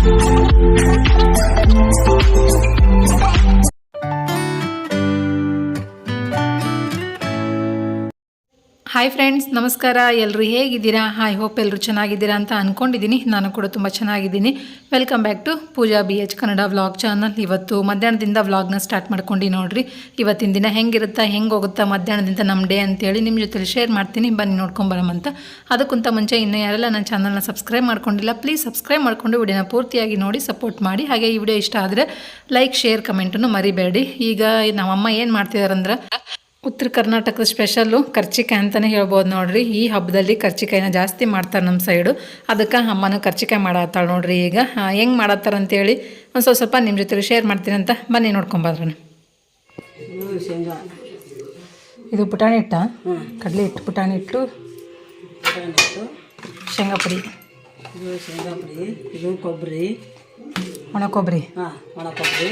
Thank you. Hi friends ನಮಸ್ಕಾರ. ಎಲ್ಲರೂ ಹೇಗಿದ್ದೀರಾ? ಹಾಯ್ ಹೋಪ್ ಎಲ್ಲರೂ ಚೆನ್ನಾಗಿದ್ದೀರಾ ಅಂತ ಅಂದ್ಕೊಂಡಿದ್ದೀನಿ ನಾನು ಕೂಡ ತುಂಬ ಚೆನ್ನಾಗಿದ್ದೀನಿ. Welcome back to Pooja B H Kannada vlog channel ಇವತ್ತು ಮಧ್ಯಾಹ್ನದಿಂದ ವ್ಲಾಗ್ನ ಸ್ಟಾರ್ಟ್ ಮಾಡ್ಕೊಂಡು ನೋಡಿರಿ. ಇವತ್ತಿನ ದಿನ ಹೆಂಗಿರುತ್ತಾ, ಹೆಂಗೆ ಹೋಗುತ್ತಾ, ಮಧ್ಯಾಹ್ನದಿಂದ ನಮ್ಮ ಡೇ ಅಂತೇಳಿ ನಿಮ್ಮ ಜೊತೆ ಶೇರ್ ಮಾಡ್ತೀನಿ. ಬನ್ನಿ ನೋಡ್ಕೊಂಬರಮಂತ ಅದಕ್ಕಿಂತ ಮುಂಚೆ ಇನ್ನೂ ಯಾರೆಲ್ಲ ನನ್ನ ಚಾನಲ್ನ ಸಬ್ಸ್ಕ್ರೈಬ್ ಮಾಡ್ಕೊಂಡಿಲ್ಲ ಪ್ಲೀಸ್ ಸಬ್ಸ್ಕ್ರೈಬ್ ಮಾಡಿಕೊಂಡು ವಿಡಿಯೋನ ಪೂರ್ತಿಯಾಗಿ ನೋಡಿ ಸಪೋರ್ಟ್ ಮಾಡಿ. ಹಾಗೆ ಈ ವಿಡಿಯೋ ಇಷ್ಟ ಆದರೆ ಲೈಕ್ ಶೇರ್ ಕಮೆಂಟನ್ನು ಮರಿಬೇಡಿ. ಈಗ ನಮ್ಮಮ್ಮ ಏನು ಮಾಡ್ತಿದಾರಂದ್ರೆ ಉತ್ತರ ಕರ್ನಾಟಕದ ಸ್ಪೆಷಲ್ಲು ಕರ್ಚಿಕಾಯಿ ಅಂತಲೇ ಹೇಳ್ಬೋದು ನೋಡ್ರಿ. ಈ ಹಬ್ಬದಲ್ಲಿ ಕರ್ಚಿಕಾಯಿನ ಜಾಸ್ತಿ ಮಾಡ್ತಾರೆ ನಮ್ಮ ಸೈಡು ಅದಕ್ಕೆ ಅಮ್ಮನೂ ಕರ್ಚಿಕಾಯಿ ಮಾಡತ್ತಾಳೆ ನೋಡ್ರಿ ಈಗ. ಹೆಂಗೆ ಮಾಡತ್ತಾರ ಅಂತೇಳಿ ಒಂದು ಸ್ವಲ್ಪ ಸ್ವಲ್ಪ ನಿಮ್ಮ ಜೊತೆಗೆ ಶೇರ್ ಮಾಡ್ತೀನಿ ಅಂತ ಬನ್ನಿ ನೋಡ್ಕೊಂಬರ್ರಿ ಇದು ಪುಟಾಣಿ ಹಿಟ್ಟ? ಕಡಲೆ ಹಿಟ್ಟು ಪುಟಾಣಿ ಹಿಟ್ಟು ಶೇಂಗಾ ಪುಡಿ. ಇದು ಶೇಂಗಾ ಪುಡಿ ಇದು ಕೊಬ್ಬರಿ ಒಣ ಕೊಬ್ಬರಿ. ಹಾಂ ಒಣ ಕೊಬ್ಬರಿ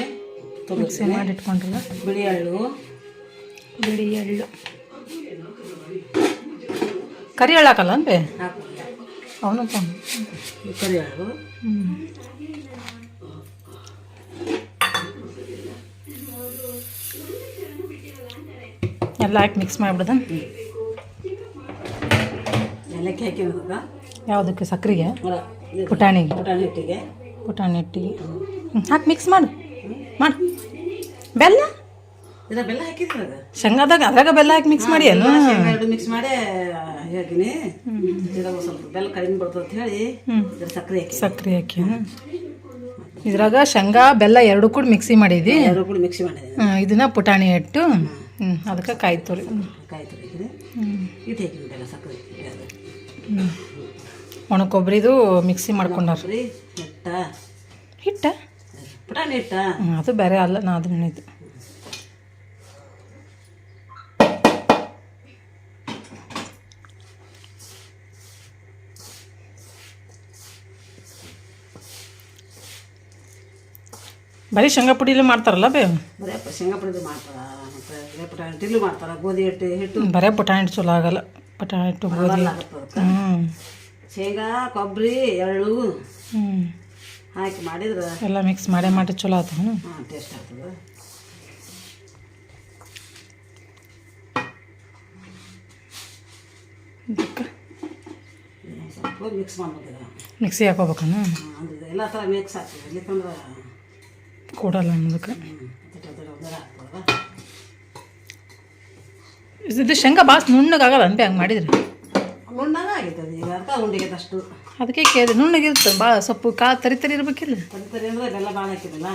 ಮಿಕ್ಸಿ ಮಾಡಿ ಇಟ್ಕೊಂಡ್ರಲ್ಲ ಬಿಳಿ ಎಳ್ಳು ಬಿಳಿ ಎಳ್ಳು. ಕರಿ ಎಳ್ಳು ಹಾಕಲ್ಲ ಅನ್ಬೇ? ಅವನು ಕರಿ ಎಳ್ಳು. ಎಲ್ಲ ಹಾಕಿ ಮಿಕ್ಸ್ ಮಾಡಿಬಿಡ್ದ? ಏಲಕ್ಕಿ ಯಾವುದಕ್ಕೆ? ಸಕ್ಕರೆಗೆ ಪುಟಾಣಿ ಪುಟಾಣಿಗೆ. ಪುಟಾಣಿ ಹಿಟ್ಟಿಗೆ. ಪುಟಾಣಿ ಹಿಟ್ಟಿಗೆ. ಹಾಕಿ ಮಿಕ್ಸ್ ಮಾಡು. ಮಾಡು. ಬೆಲ್ಲ? ಇದನ್ನ ಬೆಲ್ಲ ಹಾಕಿದ್ರಾಗ ಶೇಂಗಾದಾಗ ಅದ್ರಾಗ ಬೆಲ್ಲ ಹಾಕಿ ಮಿಕ್ಸ್ ಮಾಡಿ ಏನು ಶೇಂಗಾ ಎರಡು ಮಿಕ್ಸ್ ಮಾಡಿ ಹೇಳ್ತೀನಿ ಇದ್ರಾಗ ಸ್ವಲ್ಪ ಬೆಲ್ಲ ಕಡಿಮೆ ಬರ್ತದೆ ಅಂತ ಹೇಳಿ ಇದ್ರ ಸಕ್ಕರೆ ಹಾಕಿ. ಸಕ್ಕರೆ ಹಾಕಿ. ಇದ್ರಾಗ ಶೇಂಗಾ ಬೆಲ್ಲ ಎರಡು ಕೂಡ ಮಿಕ್ಸಿ ಮಾಡಿದಿ? ಎರಡು ಕೂಡ ಮಿಕ್ಸಿ ಮಾಡಿದ್ದೀನಿ ಹ್ಮ್, ಇದನ್ನ ಪುಟಾಣಿ ಹಿಟ್ಟು. ಹ್ಞೂ ಅದಕ್ಕೆ ಕಾಯ್ತು ತುರಿ. ಕಾಯಿ ತುರಿ ಹಾಕಿದೆ ಇದು ಹಾಕಿನಿ ಬೆಲ್ಲ ಸಕ್ಕರೆ ಹಾಕಿ ಹ್ಞೂ ಒಣ ಕೊಬ್ಬರಿದು ಮಿಕ್ಸಿ ಮಾಡ್ಕೊಂಡಾರ. ಹಿಟ್ಟ. ಹಿಟ್ಟ? ಪುಟಾಣಿ ಹಿಟ್ಟ. ಹ್ಮ್, ಅದು ಬೇರೆ ಅಲ್ಲ ನಾ ಅದನ್ನ ಇದು ಬರೀ ಶೇಂಗಾ ಪುಡಿಲಿ ಮಾಡ್ತಾರಲ್ಲ ಬೇ? ಬರೀ ಶೇಂಗಾ ಪುಡಿದು ಮಾಡ್ತಾರ ಮತ್ತು ಪುಟಾಣಿ ಹಿಟ್ಟಿಲು ಮಾಡ್ತಾರ ಗೋಧಿ ಹಿಟ್ಟು ಹಿಟ್ಟು. ಬರೇ ಪುಟಾಣಿ ಹಿಟ್ಟು ಚಲೋ ಆಗಲ್ಲ ಪುಟಾಣಿ ಹಿಟ್ಟು ಗೋಧಿ. ಹ್ಞೂ ಶೇಂಗಾ ಕೊಬ್ಬರಿ ಎಳ್ಳು. ಹಾಕಿ ಮಾಡಿದ್ರೆ ಎಲ್ಲ ಮಿಕ್ಸ್ ಮಾಡೇ ಮಾಡಿ ಚಲೋ ಹ್ಞೂ ಹಾಂ ಟೇಸ್ಟ್ ಆಗ್ತದೆ. ಮಿಕ್ಸ್ ಮಾಡ್ಬೇಕು ಮಿಕ್ಸಿ ಹಾಕೋಬೇಕನ್ನ ಅಂದ್ರೆ ಎಲ್ಲ ಥರ ಮಿಕ್ಸ್ ಆಗ್ತದೆ ಇರ್ಲಿಕ್ಕಂದ್ರೆ ಕೊಡಲ್ಲ ಅನ್ನೋದಕ್ಕೆ. ಇದು ಶೇಂಗಾ ಭಾಳ ನುಣ್ಣಗಾಗಲ್ಲ ಅನ್ಬಿ ಹಂಗೆ ಮಾಡಿದ್ರಿ. ಅದಕ್ಕೆ ಕೇಳಿ ಅಷ್ಟು ಅದಕ್ಕೆ ಕೇಳಿದೆ ನುಣ್ಣಗಿರುತ್ತೆ ಭಾಳ ಸೊಪ್ಪು ಕಾ ತರಿ ತರಿ ಇರ್ಬೇಕಿಲ್ಲ ತರಿ ಅಂದರೆ ಬೆಲ್ಲ ಭಾಳ ಹಾಕಿರಲ್ಲ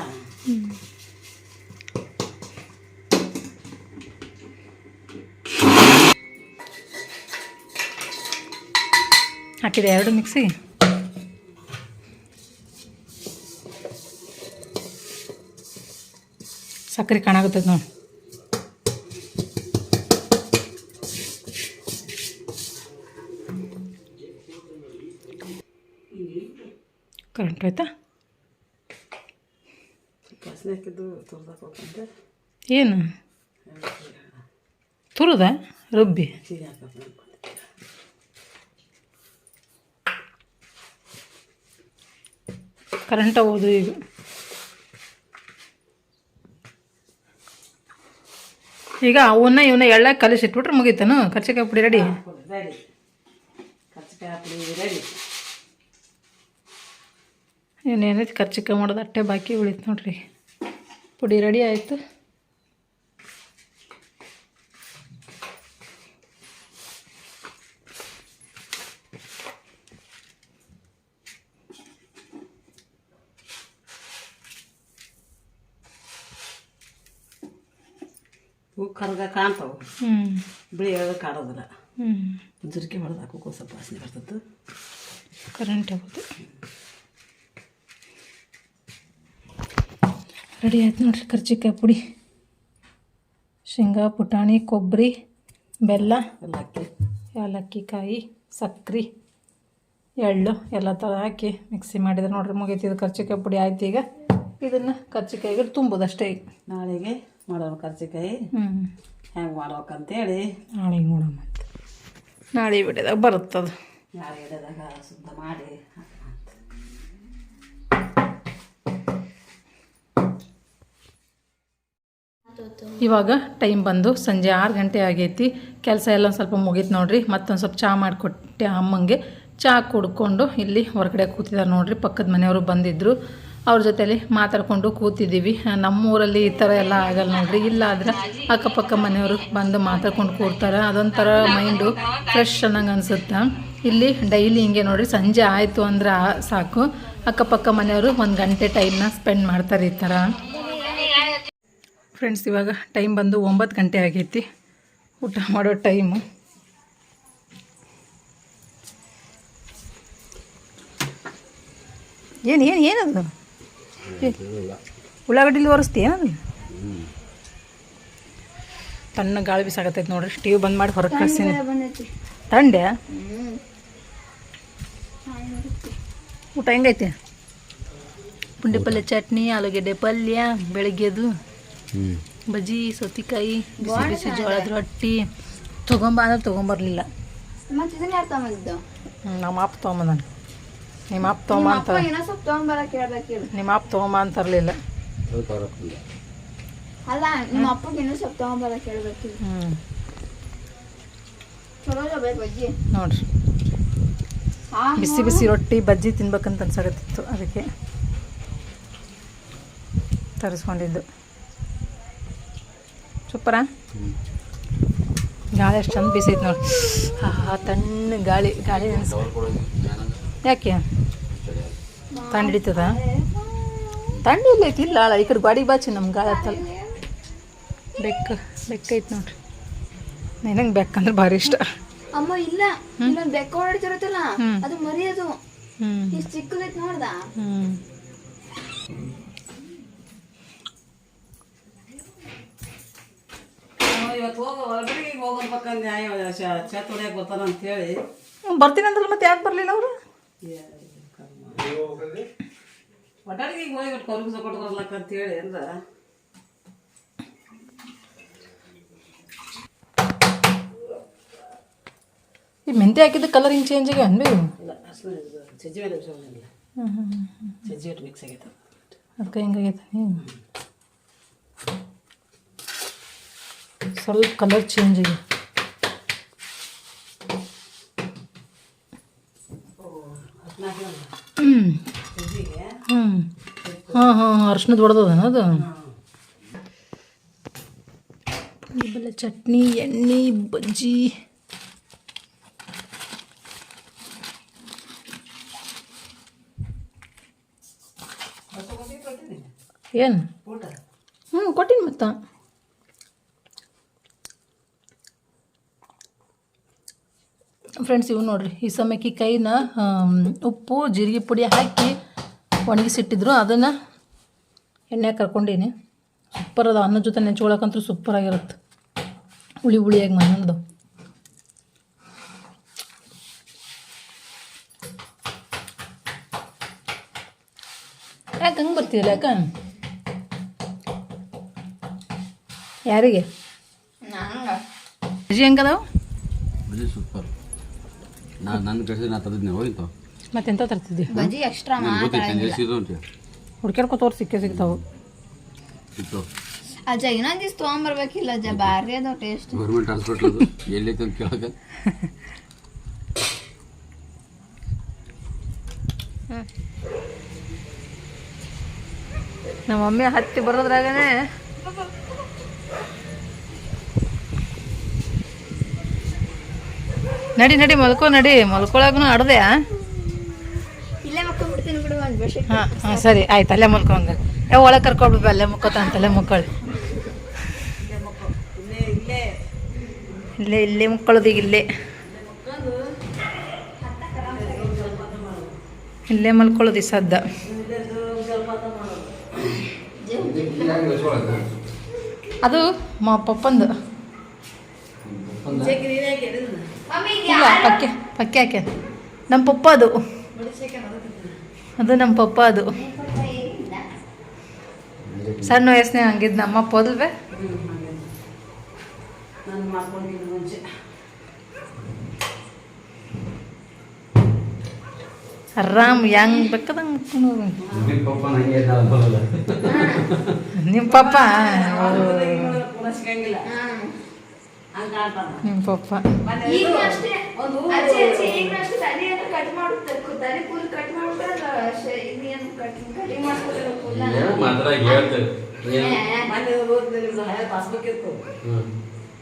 ಹಾಕಿದೆ ಎರಡು ಮಿಕ್ಸಿ ಸಕ್ಕರೆ ಕಾಣಾಗುತ್ತೆ ನೋಡಿ. ಕರೆಂಟ್ ಆಯ್ತಾ ಏನು? ತುರುದ? ರುಬ್ಬಿ? ಕರೆಂಟ್ ಹೋದು ಈಗ. ಈಗ ಅವನ್ನ ಇವನ್ನ ಎಳ್ಳ ಕಲಿಸಿಟ್ಬಿಟ್ರೆ ಮುಗೀತನು? ಕರ್ಚಿಕಾಯಿ ಪುಡಿ ರೆಡಿ ರೆಡಿ ಕರ್ಚಿಕಾಯಿ ಪುಡಿ ರೆಡಿ ಇನ್ನೇನೈತಿ ಕರ್ಚಿಕಾಯಿ ಮಾಡೋದು ಅಟ್ಟೆ ಬಾಕಿ ಉಳಿತು ನೋಡ್ರಿ. ಪುಡಿ ರೆಡಿ ಆಯಿತು. ಹೂ ಕರ್ಗ ಕಾಣ್ತಾವೆ. ಹ್ಞೂ ಬಿಳಿ ಎಳ್ಳು ಕಾಡೋದಿಲ್ಲ ಹ್ಞೂ ಜುರ್ಕಿ ಹೊಡೆದು ಹಾಕೋಕೆ ಸ್ವಲ್ಪ ವಾಸನೆ ಬರ್ತದೆ ಕರೆಂಟ್ ಹೋಗೋದು ರೆಡಿ ಆಯ್ತು ನೋಡ್ರಿ ಕರ್ಚಿಕಾಯಿ ಪುಡಿ. ಶೇಂಗಾ ಪುಟಾಣಿ ಕೊಬ್ಬರಿ ಬೆಲ್ಲ ಎಲ್ಲ ಹಾಕಿ ಏಲಕ್ಕಿ. ಕಾಯಿ ಸಕ್ರೆ ಎಳ್ಳು ಎಲ್ಲ ಥರ ಹಾಕಿ ಮಿಕ್ಸಿ ಮಾಡಿದ್ರೆ ನೋಡ್ರಿ ಮುಗೀತಿದ್ದು ಕರ್ಚಿಕಾಯಿ ಪುಡಿ ಆಯ್ತು ಈಗ. ಇದನ್ನು ಕರ್ಚಿಕಾಯಿಗೆ ತುಂಬೋದಷ್ಟೇ ಈಗ. ನಾಳೆಗೆ ಮಾಡೋಣ ಕರ್ಚಿಕಾಯಿ ಹ್ಞೂ ಹೆಂಗೆ ಮಾಡ್ಬೇಕಂತೇಳಿ. ನಾಳೆ ನೋಡಮ್ಮ ಅಂತ. ನಾಳೆ ಬಿಡಿದಾಗ ಬರುತ್ತದು. ನಾಳೆ ಎಡೆದಾಗ ಶುದ್ಧ ಮಾಡಿ ಇವಾಗ ಟೈಮ್ ಬಂದು ಸಂಜೆ ಆರು ಗಂಟೆ ಆಗೈತಿ. ಕೆಲಸ ಎಲ್ಲ ಒಂದು ಸ್ವಲ್ಪ ಮುಗೀತು ನೋಡ್ರಿ ಮತ್ತೊಂದು ಸ್ವಲ್ಪ ಚಹಾ ಮಾಡಿಕೊಟ್ಟೆ ಅಮ್ಮಂಗೆ. ಚಹಾ ಕುಡ್ಕೊಂಡು ಇಲ್ಲಿ ಹೊರಗಡೆ ಕೂತಿದ್ದಾರೆ ನೋಡ್ರಿ ಪಕ್ಕದ ಮನೆಯವರು ಬಂದಿದ್ದರು ಅವ್ರ ಜೊತೆಲಿ ಮಾತಾಡ್ಕೊಂಡು ಕೂತಿದ್ದೀವಿ. ನಮ್ಮೂರಲ್ಲಿ ಈ ಥರ ಎಲ್ಲ ಆಗಲ್ಲ ನೋಡ್ರಿ. ಇಲ್ಲ ಅಕ್ಕಪಕ್ಕ ಮನೆಯವರು ಬಂದು ಮಾತಾಡ್ಕೊಂಡು ಕೂರ್ತಾರೆ. ಅದೊಂಥರ ಮೈಂಡು ಫ್ರೆಶ್ ಅನ್ನಂಗೆ ಅನಿಸುತ್ತೆ. ಇಲ್ಲಿ ಡೈಲಿ ಹಿಂಗೆ ನೋಡ್ರಿ, ಸಂಜೆ ಆಯಿತು ಅಂದ್ರೆ ಸಾಕು. ಅಕ್ಕಪಕ್ಕ ಮನೆಯವರು ಒಂದು ಗಂಟೆ ಟೈಮ್ನ ಸ್ಪೆಂಡ್ ಮಾಡ್ತಾರೆ ಈ ಥರ. ಫ್ರೆಂಡ್ಸ್ ಇವಾಗ ಟೈಮ್ ಬಂದು ಒಂಬತ್ತು ಗಂಟೆ ಆಗೈತಿ. ಊಟ ಮಾಡೋ ಟೈಮು ಏನು ಏನು, ಏನದು? ಉಳ್ಳಾಗಡ್ಡಿಲಿ ಒರೆಸ್ತೀಯ ತಣ್ಣ ಗಾಳಿ ಬಿಸಾಕತ್ತೈತೆ ನೋಡ್ರಿ. ಟಿವಿ ಬಂದ್ ಮಾಡಿ ಹೊರಗೆ ಕಳ್ಸೀನಿ ತಂಡೆ ಊಟ ಹೆಂಗೈತೆ? ಪುಂಡಿ ಪಲ್ಯ ಚಟ್ನಿ ಆಲೂಗೆಡ್ಡೆ ಪಲ್ಯ ಬೆಳಗ್ಗೆದು ಬಜ್ಜಿ ಸೌತಿಕಾಯಿ ಬಿಸಿ ಬಿಸಿ ಜೋಳದ ರೊಟ್ಟಿ. ತೊಗೊಂಬ ಅಂದ್ರೆ ತೊಗೊಂಬರ್ಲಿಲ್ಲ ನಮ್ಮ ಅಪ್ಪ ತೊಗೊಂಬಂದಾನ. ನಿಮ್ಮ ಅಪ್ಪ ತೊಗೊಂಬ ಅಂತ ಅಪ್ಪ ಏನೋ ಸ್ವಲ್ಪ ತಗೊಂಬರಕ್ ಹೇಳ್ಬೇಕಿಲ್ಲ. ನಿಮ್ಮ ಅಪ್ಪ ತೊಗೊಂಬ ಅಂತರ್ಲಿಲ್ಲ. ಅಲ್ಲ ನಿಮ್ಮ ಅಪ್ಪಗೆ ಏನೋ ಸ್ವಲ್ಪ ತಗೊಂಬರಕ್ ಹೇಳ್ಬೇಕಿಲ್ಲ. ಹ್ಞೂ ಚಲೋ ಬೇಕು ಬಜ್ಜಿ. ನೋಡ್ರಿ. ಆ ಬಿಸಿ ಬಿಸಿ ರೊಟ್ಟಿ ಬಜ್ಜಿ ತಿನ್ಬೇಕಂತ ಅನ್ಸಾಗತ್ತಿತ್ತು ಅದಕ್ಕೆ ತರಿಸ್ಕೊಂಡಿದ್ದು. ಸೂಪರಾ ಗಾಳಿ ಅಷ್ಟು ಚಂದ ಬಿಸೈತೆ ನೋಡಿ ಆ ತಣ್ಣ ಗಾಳಿ ಗಾಳಿ ಅನ್ಸ ಯಾಕೆ? ತಂಡ ಹಿಡಿತದ ತಂಡ ಇಲ್ಲೈತಿ ಇಲ್ಲ ಅಲ್ಲ ಈ ಕಡೆ ಗಾಡಿ ಬಾಚಿ ನಮ್ಗೆ ಗಾಳಿ ಹತ್ತಲ್ಲ ಬೆಕ್ಕ ಬೆಕ್ಕ ಐತೆ ನೋಡ್ರಿ. ನನಗೆ ಬೆಕ್ಕಂದ್ರೆ ಭಾರಿ ಇಷ್ಟ. ಅಮ್ಮ ಇಲ್ಲ ಇಲ್ಲ ಬೆಕ್ಕ ಓಡಾಡ್ತಿರತ್ತಲ್ಲ. ಅದು ಮರಿಯೋದು ಇಷ್ಟು ಚಿಕ್ಕದೈತ್ ನೋಡ್ದ? ಇವತ್ತು ಹೋಗೋ ಹೊರಗಡೆ ಹೋಗ್ಬೇಕಂದು ನ್ಯಾಯ ಹೊಡ್ಯಕ್ಕೆ ಅಂತ ಹೇಳಿ ಬರ್ತೀನಿ ಅಂದ್ರೆ ಮತ್ತೆ ಯಾಕೆ ಬರಲಿಲ್ಲ ಅವರು? ಒಟ್ಟಾರಿಗೆ ಹೋಗಿ ಬಿಟ್ಟು ಕಲ್ಗುಸ ಕೊಟ್ಟು ಬರ್ಲಕ್ಕ ಅಂತೇಳಿ ಅಂದ್ರೆ. ಈ ಮೆಂತೆ ಹಾಕಿದ ಕಲರ್ ಹಿಂಗೆ ಚೇಂಜ್ ಆಗಿ ಅನ್ಬೇಕು ಇಲ್ಲ ಸಜ್ಜಿ ಮೇಲೆ ಇಲ್ಲ ಸಜ್ಜಿ ಒಟ್ಟು ಮಿಕ್ಸ್ ಆಗೈತೆ ಅದಕ್ಕೆ ಹಿಂಗಾಗೈತೆ ಸ್ವಲ್ಪ ಕಲರ್ ಚೇಂಜ್ ಆಗಿದೆ ಹ್ಞೂ ಸಜ್ಜಿಗೆ ಹ್ಞೂ ಅರ್ಶಿನದ ಹೊಡೆದದನ ಅದು? ಬೆಲ್ಲ ಚಟ್ನಿ ಎಣ್ಣೆ ಬಜ್ಜಿ. ಏನು? ಹ್ಞೂ ಕೊಟ್ಟಿನಿ ಮತ್ತ. ಫ್ರೆಂಡ್ಸ್ ಇವು ನೋಡ್ರಿ ಈ ಸಮಯಕ್ಕೆ ಕೈನ ಉಪ್ಪು ಜೀರಿಗೆ ಪುಡಿ ಹಾಕಿ ಒಣಗಿಸಿಟ್ಟಿದ್ರು. ಅದನ್ನು ಎಣ್ಣೆ ಕರ್ಕೊಂಡೀನಿ. ಸೂಪರ್ ಅದ ಅನ್ನದ ಜೊತೆ ನೆಂಚ್ಕೊಳಕಂತೂ ಸೂಪರ್ ಆಗಿರುತ್ತೆ. ಹುಳಿ ಹುಳಿಯಾಗಿ ಮಣ್ಣದು. ಯಾಕೆ ಹಂಗೆ ಬರ್ತಿದ್ದಿಲ್ಲ ಯಾಕೆ ಯಾರಿಗೆ? ಅಜ್ಜಿ ಹೆಂಗದಾವ? ಬಜಿ ಸೂಪರ್. ನಾನು ನನ್ನ ಕಡೆ ನಾ ತಂದಿದ್ದೆ ಹೋಗಿತ್ತು ಮತ್ತೆಂತ ತರ್ತಿದ್ದೆ? ಬಜ್ಜಿ ಎಕ್ಸ್ಟ್ರಾ ನಂಗೆ ಗೊತ್ತೈತೆ ಸಿಕ್ಕಿ ಇದು ಅಂತ ಹುಡ್ಕ್ಯಾಡ್ಕೊ ತೋರ್ ಸಿಕ್ಕೇ ಸಿಗ್ತಾವು. ಇತ್ತು ಅಜ್ಜ ಇನ್ನೊಂದ್ ದಿವ್ಸ ತಗೊಂಬರ್ಬೇಕಿಲ್ಲ ಅಜ್ಜ ಭಾರಿ ಅದಾವ ಟೇಸ್ಟ್ ಗೌರ್ಮೆಂಟ್ ಹಾಸ್ಪಿಟ್ಲ್ ಅದು. ಎಲ್ಲೈತೆ ಅಂತ ಕೇಳಕ ನಮ್ಮ ಮಮ್ಮಿ ಹತ್ತಿ ಬರೋದ್ರಾಗನೆ ನಡಿ ನಡಿ ಮಲ್ಕೋ ನಡಿ. ಮಲ್ಕೊಳಗೂ ಅಡ್ದೆ ಹಾಂ ಹಾಂ ಸರಿ ಆಯ್ತು ಅಲ್ಲೇ ಮಲ್ಕೊಂಡು ಯಾವ ಒಳಗೆ ಕರ್ಕೊಳ್ಬೇಕು ಅಲ್ಲೇ ಮುಕ್ಕೋತ ಅಂತಲ್ಲೇ ಮುಕ್ಕೊಳ್ಳಿ ಇಲ್ಲೇ ಇಲ್ಲೇ ಮುಕ್ಕೊಳ್ಳೋದು ಈಗ ಇಲ್ಲೇ. ಇಲ್ಲೇ ಮಲ್ಕೊಳ್ಳೋದು ಸದ್ದ. ಅದು ಮಾ ಪಪ್ಪಂದು. ಇಲ್ಲ ಪಕ್ಕೆ ಪಕ್ಕೆ ಹಾಕ್ಯ. ನಮ್ಮ ಪಪ್ಪ ಅದು. ಅದು ನಮ್ಮ ಪಪ್ಪ ಅದು. ಸಣ್ಣ ವಯಸ್ಸಿನಾಗ ಹಂಗಿದ್ ನಮ್ಮ ಅಪ್ಪ ಹೋದಲ್ವೇ ನಾನು ಮಾಡ್ಕೊಂಡಿದ್ದು ಮುಂಚೆ ಆರಾಮ್ ಹೆಂಗ್ ಬೇಕಾದಂಗೆ ನಿಮ್ಮ ಪಪ್ಪ? ನಿಮ್ಮ ಪಪ್ಪ. ಒಂದು ಅಜ್ಜಿ ಅಜ್ಜಿ ಈಗ ಅಷ್ಟೇ ತಲೆ ಕಟ್ ಮಾಡುತ್ತೆ. ತಲೆ ಫುಲ್ ಕಟ್ ಕಟಿಂಗ್ ಮಾಡ್ಕೊತಾರೆ ಮಾತ್ರ ಮನೆ ಹಳೆ ಪಾಸ್ಬುಕ್ ಇತ್ತು.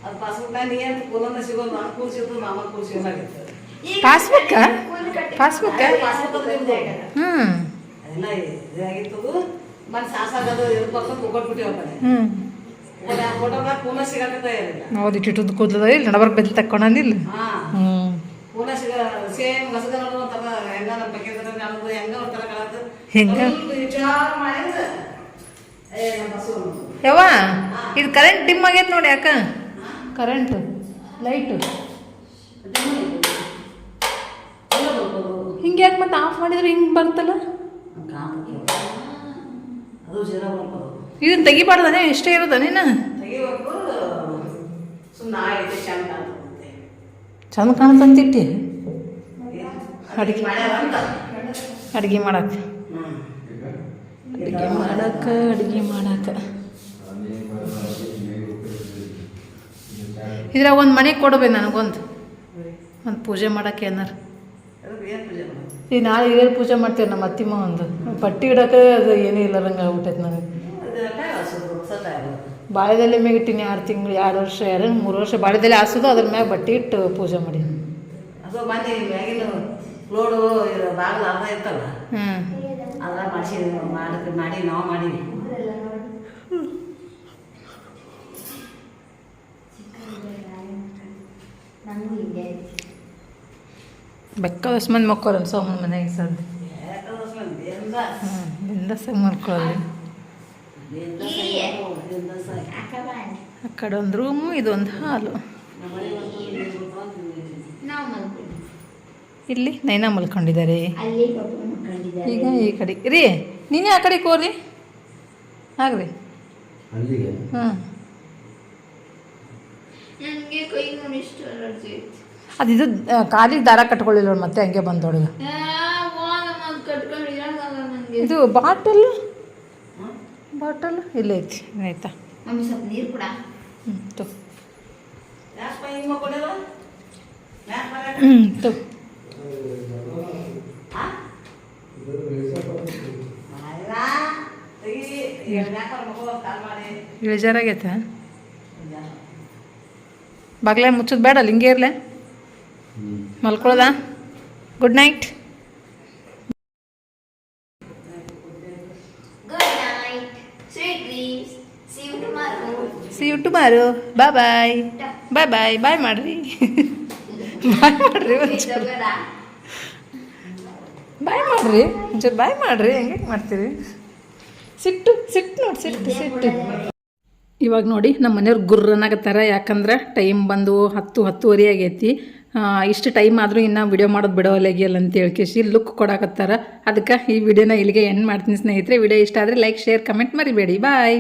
ಅದು ಪಾಸ್ಬುಕ್ ನೀ ಅಂತ ಪುನಃ ಸಿಗೋದು? ನಾನು ಕೂರ್ಸಿದ್ದು ಮಾಮ ಕೂರ್ಸಿದಾಗಿತ್ತು ಪಾಸ್ಬುಕ್ಕ ಪಾಸ್ಬುಕ್ಕ ಪಾಸ್ಬುಕ್ ಅಂದ್ರೆ ಎಲ್ಲ ಇದಾಗಿತ್ತು ಮನೆ ಸಾಸಾಗದು ಇರ್ಬೇಕು ಫೋಟೋದಾಗ ಸಿಗಕತ್ತ ಇರಲಿಲ್ಲ. ಹೌದು ಇಟ್ಟಿಟ್ಟು ಕೂದಲದ ಇಲ್ಲಿ ನಡಬರ್ಕ್ ಬೆಲ್ ತಕ್ಕೊಂಡಂದಿಲ್ಲ ಹಾ. ಸಿಗ ಸೇಮ್ ಹೊಸದ ನೋಡು ಒಂಥರ ಹೆಂಗ ನಮ್ಮ ಬಗ್ಗೆ ನಮ್ದು ಹೆಂಗ ಒಂಥರ ಕಾಣತ್ತು ಹೆಂಗ? ವಿಚಾರ ಮಾಡಿದ್ರೆ ಯವ್ವ ಇದು ಕರೆಂಟ್ ಡಿಮ್ ಆಗೈತೆ ನೋಡಿ ಅಕ್ಕ. Current light. ಹಿಂಗೆ ಯಾಕೆ ಮತ್ತೆ ಆಫ್ ಮಾಡಿದ್ರೆ ಹಿಂಗೆ ಬರ್ತಲ್ಲ? ಇದನ್ನ ತೆಗಿಬಾರ್ದಾನೆ ಇಷ್ಟೇ ಇರೋದಾನೇನ ತೆಗಿಬೇಕು. ಸುಮ್ಮನೆ ಚಂದ ಕಾಣ್ತಂತಿಟ್ಟಿ ಅಡಿಗೆ. ಅಡುಗೆ ಮಾಡಕ್ಕೆ. ಅಡುಗೆ ಮಾಡಕ್ಕೆ ಅಡುಗೆ ಮಾಡಕ್ಕೆ. ಇದ್ರಾಗ ಒಂದು ಮನೆ ಕೊಡಬೇಕು ನನಗೊಂದು. ಒಂದು ಪೂಜೆ ಮಾಡಕ್ಕೆ ಏನಾರು. ಈ ನಾಳೆ ಹಿರಿಯರು ಪೂಜೆ ಮಾಡ್ತೇವೆ ನಮ್ಮ ಅತ್ತಿಮ್ಮ ಒಂದು. ಪಟ್ಟಿ ಇಡಕ್ಕೆ ಅದು ಏನೂ ಇಲ್ಲದಂಗೆ ಆಗ್ಬಿಟ್ಟೈತೆ ನನಗೆ ಅದು ಟೈಮ್ ಹಸೋದು ಹೊಸ ಟೈಮ್ ಬಾಳೆದೆಲೆ ಮ್ಯಾಗ ಇಟ್ಟಿನಿ ಆರು ತಿಂಗಳು ಎರಡು ವರ್ಷ ಎರಡು ಮೂರು ವರ್ಷ ಬಾಳೆದೆಲೆ ಹಾಸೋದು ಅದ್ರ ಮ್ಯಾಗ ಬಟ್ಟೆ ಇಟ್ಟು ಪೂಜೆ ಮಾಡಿ ಅದು ಮನೆ ಮ್ಯಾಗಿನ ಲೋಡು ಬಾಗಿಲು ಅರ್ಧ ಇರ್ತಲ್ಲ ಹ್ಞೂ ಅದ್ರ ಮಾಡಿಸಿ ಮಾಡಕ್ಕೆ ಮಾಡಿ ನಾವು ಮಾಡೀವಿ. ಬೆಕ್ಕದಷ್ಟು ಮಂದಿ ಮಕ್ಕೋರಲ್ಲ ಸೋಮನ ಮನೆಗೆ ಸದ್ದು ಬಿಂದಸಾಗಿ ಮಲ್ಕೊಳ್ಳಿ ಆ ಕಡೆ ಒಂದು ರೂಮು ಇದೊಂದು ಹಾಲು. ಇಲ್ಲಿ ನೈನಾ ಮಲ್ಕೊಂಡಿದ್ದಾರೆ. ಈಗ ಈ ಕಡೆ. ರೀ ನೀನೇ ಆ ಕಡೆ ಕೋರಿ ಆಗ್ರಿ. ಅಲರ್ಜಿ ಅದು ಇದು ಕಾಲಿಗೆ ದಾರ ಕಟ್ಕೊಳ್ಳಿಲ್ಲ ಮತ್ತೆ ಹಂಗೆ ಬಂದೊಳಗ ಇದು ಬಾಟಲ್ ಬಾಟಲ್ ಇಲ್ಲೇ ಐತಿ ಆಯ್ತಾ? ಮಮ್ಮಿ ಸ್ವಲ್ಪ ನೀರು ಕೂಡ. ಹ್ಞೂ ತೊ? ಹ್ಞೂ ತೊ. ಇಳಿಜಾರಾಗೈತೆ ಬಾಗ್ಲ ಮುಚ್ಚೋದು ಬೇಡ ಲಿಂಗೇ ಹಿಂಗೆ ಇರಲೆ ಮಲ್ಕೊಳ್ಳೋದಾ good night tomorrow bye bye bye bye bye ಮಾಡ್ರಿ. ಬಾಯ್ ಮಾಡ್ರಿ ಒಂಚೂರು. ಬಾಯ್ ಮಾಡ್ರಿ, ಒಂಚೂರು ಬಾಯ್ ಮಾಡ್ರಿ. ಹೆಂಗೆ ಮಾಡ್ತೀರಿ? ಸಿಟ್ಟು ಸಿಟ್ಟು ನೋಡಿ, ಸಿಟ್ಟು ಸಿಟ್ಟು. ಇವಾಗ ನೋಡಿ, ನಮ್ಮ ಮನೆಯವ್ರು ಗುರ್ರನಾಗತ್ತಾರ ಯಾಕಂದ್ರೆ ಟೈಮ್ ಬಂದು ಹತ್ತು, ಹತ್ತುವರೆ ಆಗೈತಿ. ಇಷ್ಟು ಟೈಮ್ ಆದರೂ ಇನ್ನು ವಿಡಿಯೋ ಮಾಡೋದು ಬಿಡೋವಲ್ಲಾಗಿಲ್ಲ ಅಂತ ಹೇಳ್ಕೇಶಿ ಲುಕ್ ಕೊಡಕತ್ತಾರ. ಅದಕ್ಕೆ ಈ ವಿಡಿಯೋನ ಇಲ್ಲಿಗೆ ಎಂಡ್ ಮಾಡ್ತೀನಿ ಸ್ನೇಹಿತರೆ. ವಿಡಿಯೋ ಇಷ್ಟ ಆದರೆ ಲೈಕ್ ಶೇರ್ ಕಮೆಂಟ್ ಮರಿಬೇಡಿ. ಬಾಯ್